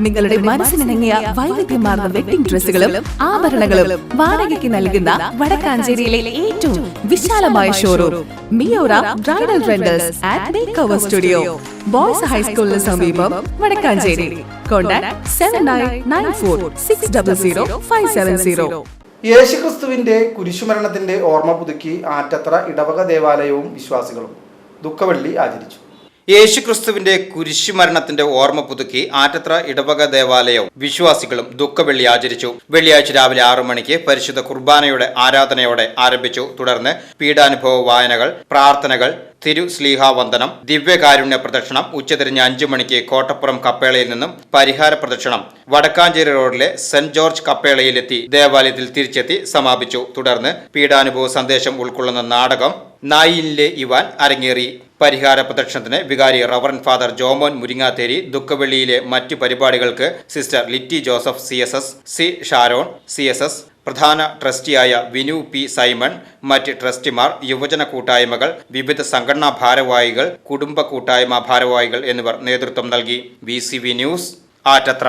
നിങ്ങളുടെ മനസ്സിനിണങ്ങിയ വൈവിധ്യമാർന്ന വെഡിംഗ് ഡ്രസ്സുകളും ആഭരണങ്ങളും വാടകയ്ക്ക് നൽകുന്ന വടക്കാഞ്ചേരിയിലെ ഏറ്റവും വിശാലമായ showroom Miora bridal rentals at makeover studio boys ഹൈസ്കൂളിന് സമീപം Vadakkanchery. Contact seven nine nine four six double zero five seven zero യേശുക്രിസ്തുവിന്റെ കുരിശുമരണത്തിന്റെ ഓർമ്മ പുതുക്കി ആറ്റത്ര ഇടവക ദേവാലയവും വിശ്വാസികളും ദുഃഖവെള്ളി ആചരിച്ചു. യേശുക്രിസ്തുവിന്റെ കുരിശുമരണത്തിന്റെ ഓർമ്മ പുതുക്കി ആറ്റത്ര ഇടവക ദേവാലയവും വിശ്വാസികളും ദുഃഖവെള്ളി ആചരിച്ചു. വെള്ളിയാഴ്ച രാവിലെ ആറു മണിക്ക് പരിശുദ്ധ കുർബാനയുടെ ആരാധനയോടെ ആരംഭിച്ചു. തുടർന്ന് പീഡാനുഭവ വായനകൾ പ്രാർത്ഥനകൾ തിരു സ്ലീഹാവന്ദനം ദിവ്യകാരുണ്യ പ്രദക്ഷിണം ഉച്ചതിരിഞ്ഞ് അഞ്ചു മണിക്ക് കോട്ടപ്പുറം കപ്പേളയിൽ നിന്നും പരിഹാര പ്രദക്ഷിണം വടക്കാഞ്ചേരി റോഡിലെ സെന്റ് ജോർജ് കപ്പേളയിലെത്തി ദേവാലയത്തിൽ തിരിച്ചെത്തി സമാപിച്ചു. തുടർന്ന് പീഡാനുഭവ സന്ദേശം ഉൾക്കൊള്ളുന്ന നാടകം നായിലെ ഇവാൻ അരങ്ങേറി. പരിഹാര പ്രദക്ഷിണത്തിന് വികാരി റവറൻ ഫാദർ ജോമോൻ മുരിങ്ങാത്തേരി ദുഃഖവെള്ളിയിലെ മറ്റു പരിപാടികൾക്ക് sister Litty Joseph C S S C Sharon C S S പ്രധാന ട്രസ്റ്റിയായ വിനു പി സൈമൺ മറ്റ് ട്രസ്റ്റിമാർ യുവജന കൂട്ടായ്മകൾ വിവിധ സംഘടനാ ഭാരവാഹികൾ കുടുംബ കൂട്ടായ്മ ഭാരവാഹികൾ എന്നിവർ നേതൃത്വം നൽകി. B news Attathara.